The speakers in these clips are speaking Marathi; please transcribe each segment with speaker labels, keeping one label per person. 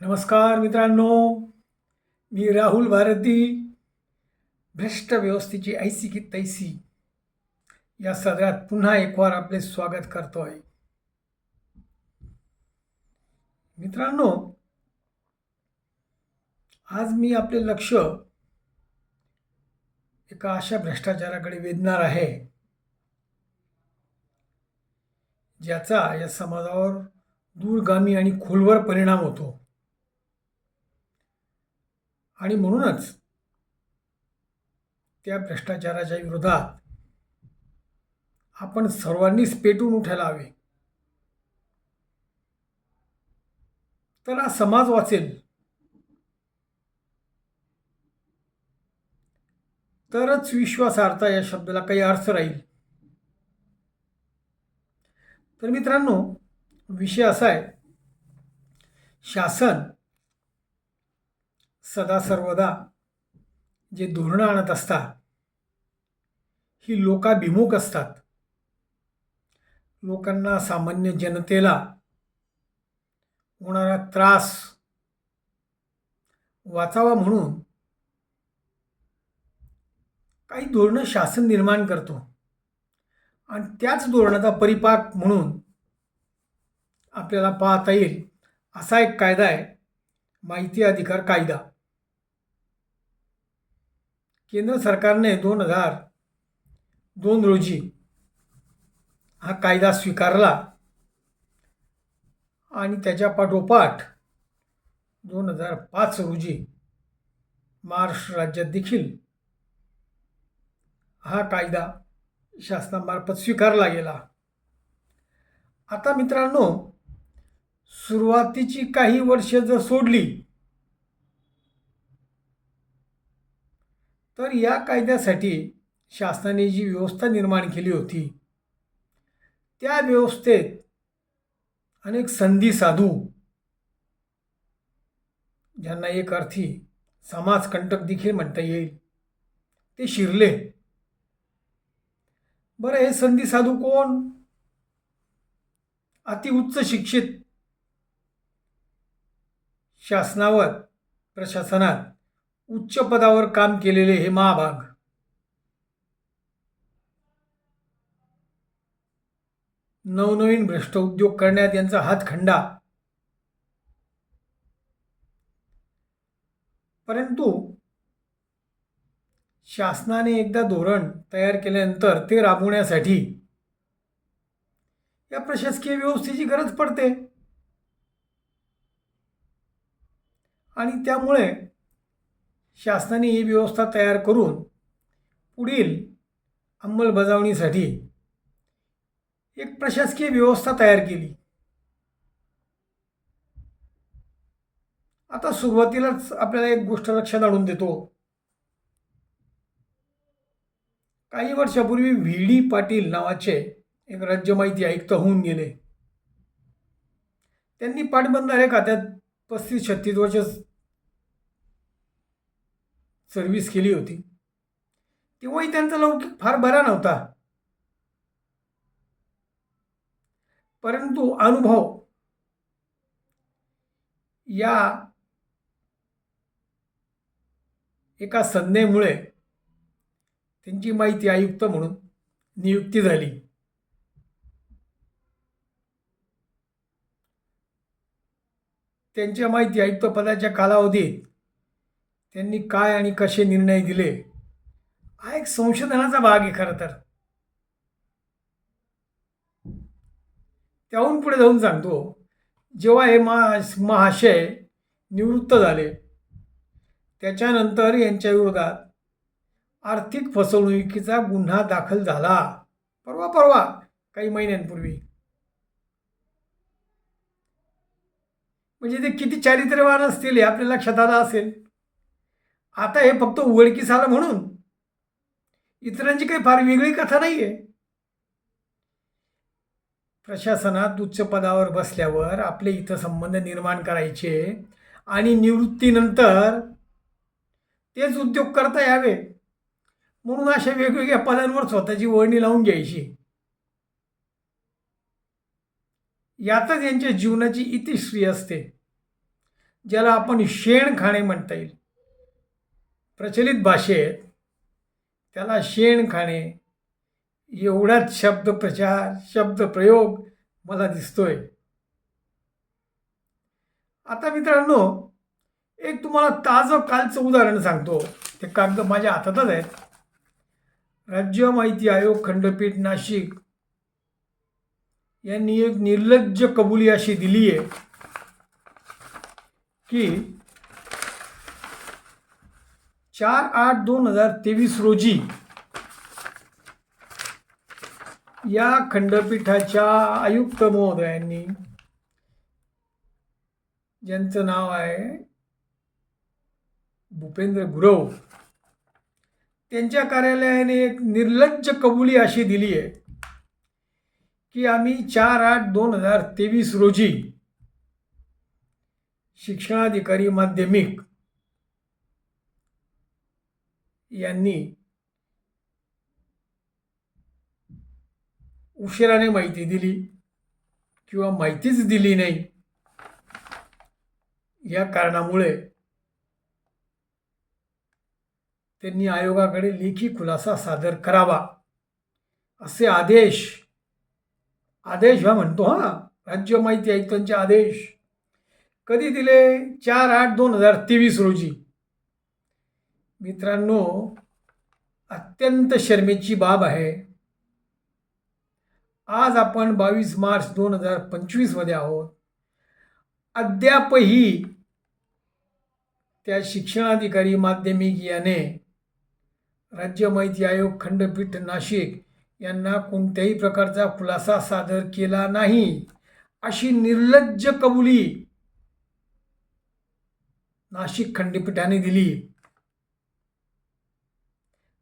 Speaker 1: नमस्कार मित्रांनो मी राहुल भारती भ्रष्ट व्यवस्थेची ऐसी की तैसी. या सदरात पुन्हा एक वार आपले स्वागत करतो आहे मित्रांनो आज मी आपले लक्ष एका अशा भ्रष्टाचाराकडे वेधणार आहे ज्याचा या समाजावर दूरगामी आणि खोलवर परिणाम होतो. आणि म्हणूनच त्या भ्रष्टाचाराच्या विरोधात आपण सर्वांनीच पेटून उठायला हवे. तर हा समाज वाचेल. तरच विश्वासार्हता या शब्दाला काही अर्थ राहील. तर मित्रांनो विषय असा आहे शासन सदा सर्वदा जे धोरणं आणत असतात ही लोकाभिमुख असतात. लोकांना सामान्य जनतेला होणारा त्रास वाचावा म्हणून काही धोरणं शासन निर्माण करतो. आणि त्याच धोरणाचा परिपाक म्हणून आपल्याला पाहता येईल असा एक कायदा आहे माहिती अधिकार कायदा. केंद्र सरकारने दोन हजार दोन रोजी हा कायदा स्वीकारला आणि त्याच्या पाठोपाठ दोन हजार पाच रोजी महाराष्ट्र राज्यात देखील हा कायदा शासनामार्फत स्वीकारला गेला. आता मित्रांनो सुरुवातीची काही वर्ष जर सोडली तर या कायद्यासाठी शासनाने जी व्यवस्था निर्माण केली होती त्या व्यवस्थेत अनेक संधी साधू ज्यांना एक अर्थी समाजकंटक देखील म्हणता येईल ते शिरले. बरं हे संधी साधू कोण? अतिउच्च शिक्षित शासनावर प्रशासनात. उच्च पदावर काम केलेले हे महाभाग. नवनवीन भ्रष्ट उद्योग करण्यात यांचा हातखंडा. परंतु शासनाने एकदा धोरण तयार केल्यानंतर ते राबवण्यासाठी या प्रशासकीय व्यवस्थेची गरज पडते. आणि त्यामुळे शासनाने ही व्यवस्था तयार करून पुढील अंमलबजावणीसाठी एक प्रशासकीय व्यवस्था तयार केली. आता सुरुवातीलाच आपल्याला एक गोष्ट लक्षात आणून देतो. काही वर्षापूर्वी व्ही डी पाटील नावाचे एक राज्य माहिती आयुक्त होऊन गेले. त्यांनी पाटबंधारे खात्यात पस्तीस छत्तीस वर्ष सर्व्हिस केली होती. तेव्हाही त्यांचा लौकिक फार बरा नव्हता. परंतु अनुभव या एका संज्ञेमुळे त्यांची माहिती आयुक्त म्हणून नियुक्ती झाली. त्यांच्या माहिती आयुक्त पदाच्या कालावधीत त्यांनी काय आणि कसे निर्णय दिले? हा एक संशोधनाचा भाग आहे खरं तर. त्याहून पुढे जाऊन सांगतो जेव्हा हे महा महाशय निवृत्त झाले त्याच्यानंतर यांच्या विरोधात आर्थिक फसवणुकीचा गुन्हा दाखल झाला. परवा परवा काही महिन्यांपूर्वी. म्हणजे ते किती चारित्र्यवान असतील हे आपल्या लक्षात आलं असेल. आता हे फक्त उघडकीस आलं म्हणून. इतरांची काही फार वेगळी कथा नाही आहे प्रशासनात उच्च पदावर बसल्यावर आपले इथं संबंध निर्माण करायचे आणि निवृत्तीनंतर तेच उद्योग करता यावे. म्हणून अशा वेगवेगळ्या पदांवर स्वतःची वळणी लावून घ्यायची. यातच यांच्या जीवनाची इतिश्री असते. ज्याला आपण शेण खाणे म्हणता येईल. प्रचलित भाषेत त्याला शेण खाणे एवढाच शब्द प्रचार शब्द प्रयोग मला दिसतोय. आता मित्रांनो एक तुम्हाला ताजं कालचं उदाहरण सांगतो. ते कागद माझ्या हातातच आहेत. राज्य माहिती आयोग खंडपीठ नाशिक यांनी एक निर्लज्ज कबुली अशी दिली आहे की चार आठ दोन हजार तेवीस रोजी या खंडपीठाच्या आयुक्त महोदयांनी ज्यांचं नाव आहे भूपेंद्र गुरव त्यांच्या कार्यालयाने एक निर्लज्ज कबुली अशी दिली आहे की आम्ही चार आठ दोन हजार तेवीस रोजी शिक्षणाधिकारी माध्यमिक यांनी उशिराने माहिती दिली किंवा माहितीच दिली नाही या कारणामुळे त्यांनी आयोगाकडे लेखी खुलासा सादर करावा असे आदेश आदेश हा म्हणतो हा राज्य माहिती आयुक्तांचे आदेश कधी दिले? चार आठ दोन हजार तेवीस रोजी. मित्रांनो अत्यंत शर्मेची बाब आहे. आज आपण बावीस मार्च दोन हजार पंचवीसमध्ये आहोत. अद्यापही त्या शिक्षणाधिकारी माध्यमिक याने राज्य माहिती आयोग खंडपीठ नाशिक यांना कोणत्याही प्रकारचा खुलासा सादर केला नाही. अशी निर्लज्ज कबुली नाशिक खंडपीठाने दिली.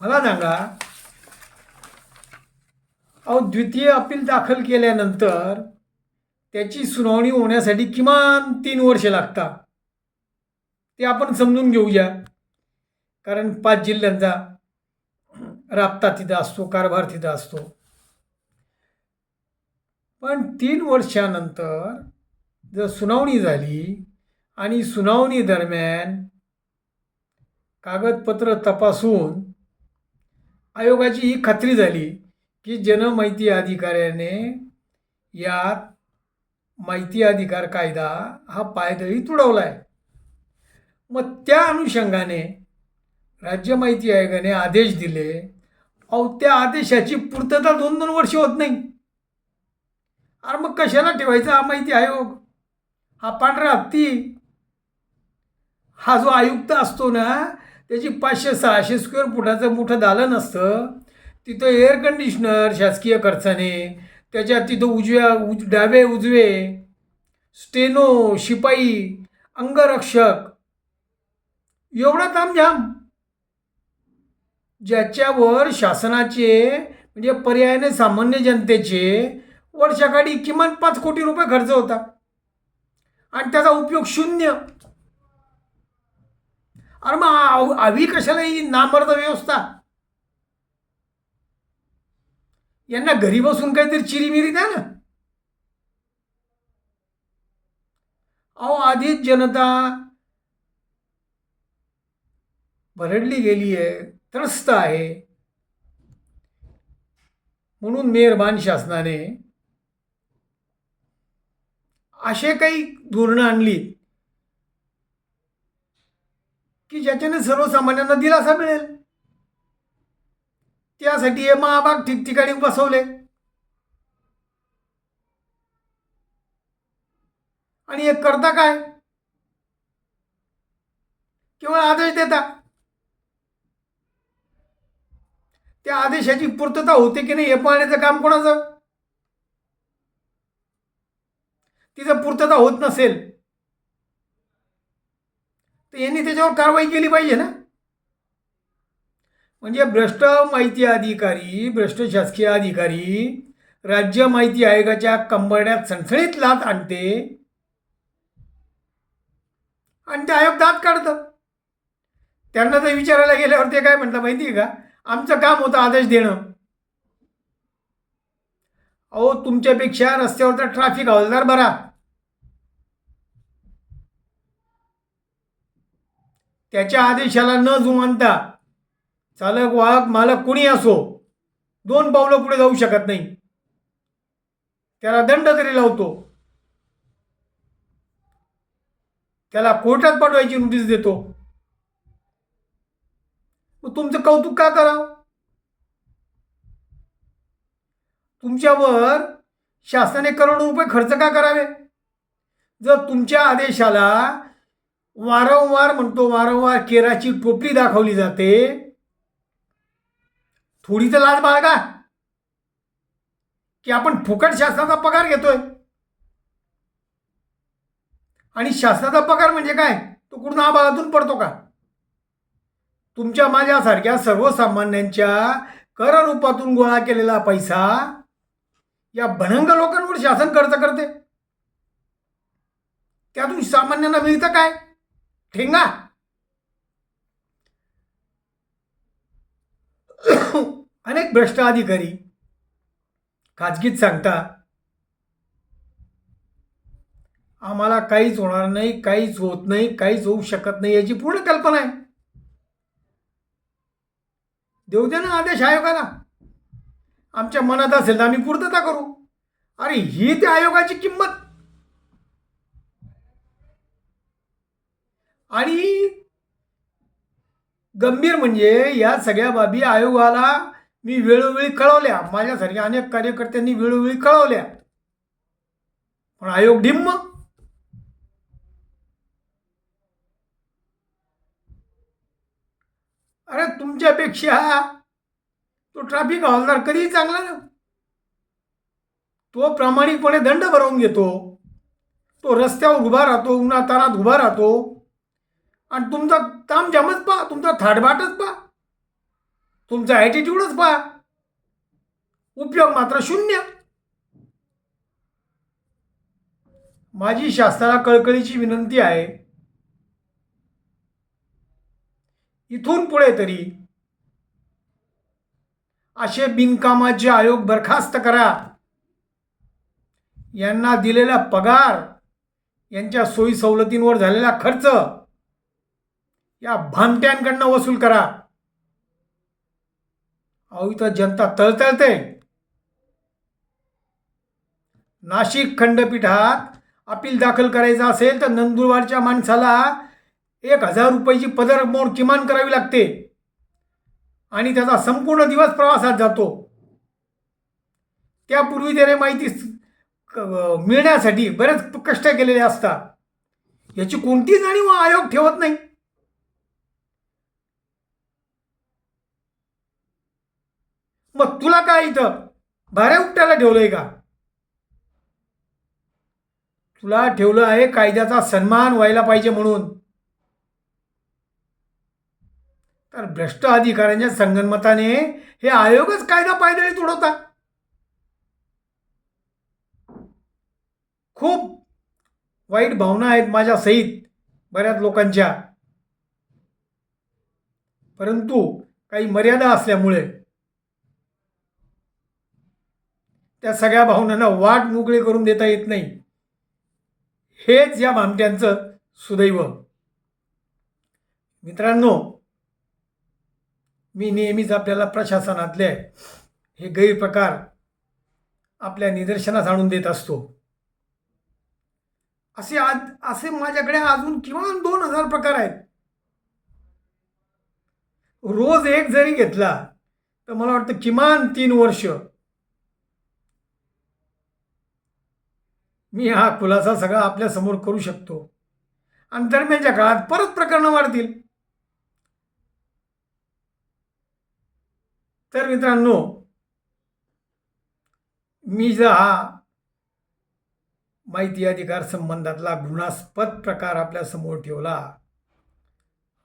Speaker 1: मला सांगा अहो द्वितीय अपील दाखल केल्यानंतर त्याची सुनावणी होण्यासाठी किमान तीन वर्षे लागतात. ते आपण समजून घेऊया. कारण पाच जिल्ह्यांचा राबता तिथं असतो कारभार तिथं असतो. पण तीन वर्षानंतर जर सुनावणी झाली आणि सुनावणी दरम्यान कागदपत्र तपासून आयोगाची ही खात्री झाली की जनमाहिती अधिकाऱ्याने यात माहिती अधिकार कायदा हा पायदळी तुडवला आहे मग त्या अनुषंगाने राज्य माहिती आयोगाने आदेश दिले. अहो त्या आदेशाची पूर्तता दोन दोन वर्ष होत नाही. अरे मग कशाला ठेवायचा हा माहिती आयोग? हा पांढरा हत्ती. हा जो आयुक्त असतो ना त्याची पाचशे सहाशे स्क्वेअर फुटाचं मोठं दालन असतं. तिथं एअर कंडिशनर शासकीय खर्चाने त्याच्यात तिथं उजव्या उज डावे उजवे स्टेनो शिपाई अंगरक्षक. एवढा तामझाम. ज्याच्यावर शासनाचे म्हणजे पर्यायाने सामान्य जनतेचे वर्षाकाठी किमान पाच कोटी रुपये खर्च होता. आणि त्याचा उपयोग शून्य. अरे मग आवी कशाला ही नामर्द व्यवस्था? यांना घरी बसून काहीतरी चिरीमिरी द्या ना. अहो आधीच जनता भरडली गेली आहे त्रस्त आहे. म्हणून मेहरबान शासनाने असे काही धोरणं आणली की ज्याच्याने सर्वसामान्यांना दिलासा मिळेल. त्यासाठी हे महाभाग ठिकठिकाणी बसवले. आणि हे करता काय? केवळ आदेश देता. त्या आदेशाची पूर्तता होते की नाही हे पाहण्याचं काम कोणाचं? तिचं पूर्तता होत नसेल. तर यांनी त्याच्यावर कारवाई केली पाहिजे ना? म्हणजे भ्रष्ट माहिती अधिकारी भ्रष्ट शासकीय अधिकारी राज्य माहिती आयोगाच्या कंबरड्यात सणसणीत लाच आणते आणि ते आयोग दात काढतं. त्यांना तर विचारायला गेल्यावर ते काय म्हणतात माहिती आहे का? आमचं काम होतं आदेश देणं. अहो तुमच्यापेक्षा रस्त्यावरचा ट्रॅफिक हवालदार बरा. त्याच्या आदेशाला न जुमानता चालक वाहक मालक कुणी असो दोन पावलं पुढे जाऊ शकत नाही. त्याला दंड तरी लावतो. त्याला कोर्टात पाठवायची नोटीस देतो. मग तुमचं कौतुक का करावं? तुमच्यावर शासनाने करोडो रुपये खर्च का करावे? जर तुमच्या आदेशाला वारंवार म्हणतो वारंवार केराची टोपली दाखवली जाते. थोडी तर लाज बाळगा. की आपण फुकट शासनाचा पगार घेतोय. आणि शासनाचा पगार म्हणजे काय? तो कुठून आबाळातून पडतो का? तुमच्या माझ्यासारख्या सर्वसामान्यांच्या कर रूपातून गोळा केलेला पैसा या भनंग लोकांवर शासन खर्च करते. त्यातून सामान्यांना मिळतं काय? ठेंगा अनेक भ्रष्ट अधिकारी खाजगीत सांगता आम्हाला काहीच होणार नाही काहीच होत नाही काहीच होऊ शकत नाही याची पूर्ण कल्पना आहे. देऊ दे ना आदेश आयोगाला. आमच्या मनात असेल तर आम्ही पूर्तता करू. अरे ही त्या आयोगाची किंमत. आणि गंभीर म्हणजे या सगळ्या बाबी आयोगाला मी वेळोवेळी कळवल्या. माझ्यासारख्या अनेक कार्यकर्त्यांनी वेळोवेळी कळवल्या. पण आयोग ढिम्म. अरे तुमच्यापेक्षा तो ट्रॅफिक हवालदार कधीही चांगला ना. तो प्रामाणिकपणे दंड भरवून घेतो. तो रस्त्यावर उभा राहतो उन्हा तारात उभा राहतो. आणि तुमचा तामझामच पहा तुमचा थाटबाटच पहा. तुमचा ॲटिट्यूडच पहा. उपयोग मात्र शून्य. माझी शास्त्राला कळकळीची विनंती आहे. इथून पुढे तरी असे बिनकामाचे आयोग बरखास्त करा. यांना दिलेला पगार यांच्या सोयी सवलतींवर झालेला खर्च या भामट्यांकडनं वसूल करा. अहो इथं जनता तळतळते. नाशिक खंडपीठात अपील दाखल करायचं असेल तर नंदुरबारच्या माणसाला एक हजार रुपयाची पदरमोड किमान करावी लागते. आणि त्याचा संपूर्ण दिवस प्रवासात जातो. त्यापूर्वी त्याने माहिती मिळण्यासाठी बरेच कष्ट केलेले असतात. याची कोणती जाणीव आयोग ठेवत नाही? मग तुला काय इथं? भाऱ्या उपट्याला ठेवलंय का? तुला ठेवलं आहे कायद्याचा सन्मान व्हायला पाहिजे म्हणून. तर भ्रष्ट अधिकाऱ्यांच्या संगनमताने हे आयोगच कायदा पायदळी तुडवता. खूप वाईट भावना आहेत माझ्या सहित बऱ्याच लोकांच्या. परंतु काही मर्यादा असल्यामुळे त्या सगळ्या भावनांना वाट मोकळी करून देता येत नाही. हेच या भामट्यांचं सुदैव. मित्रांनो मी नेहमीच आपल्याला प्रशासनातले हे गैरप्रकार आपल्या निदर्शनास आणून देत असतो. असे आज असे माझ्याकडे अजून किमान दोन हजार प्रकार आहेत. रोज एक जरी घेतला तर मला वाटतं किमान तीन वर्ष मी हा खुलासा सगळा आपल्यासमोर करू शकतो. आणि दरम्यानच्या काळात परत प्रकरणं वाढतील. तर मित्रांनो मी जर हा माहिती अधिकार संबंधातला घृणास्पद प्रकार आपल्यासमोर ठेवला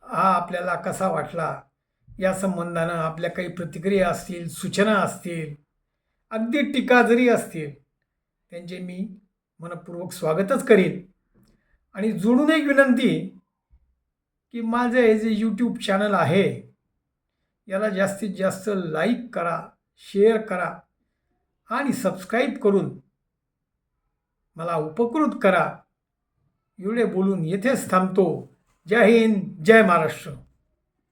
Speaker 1: हा आपल्याला कसा वाटला? या संबंधानं आपल्या काही प्रतिक्रिया असतील सूचना असतील अगदी टीका जरी असतील त्यांचे मी मनपूर्वक स्वागतच करीन. आणि जोडून एक विनंती की माझं हे जे यूट्यूब चॅनल आहे याला जास्तीत जास्त लाईक करा शेअर करा आणि सबस्क्राईब करून मला उपकृत करा. एवढे बोलून येथेच थांबतो. जय हिंद जय महाराष्ट्र.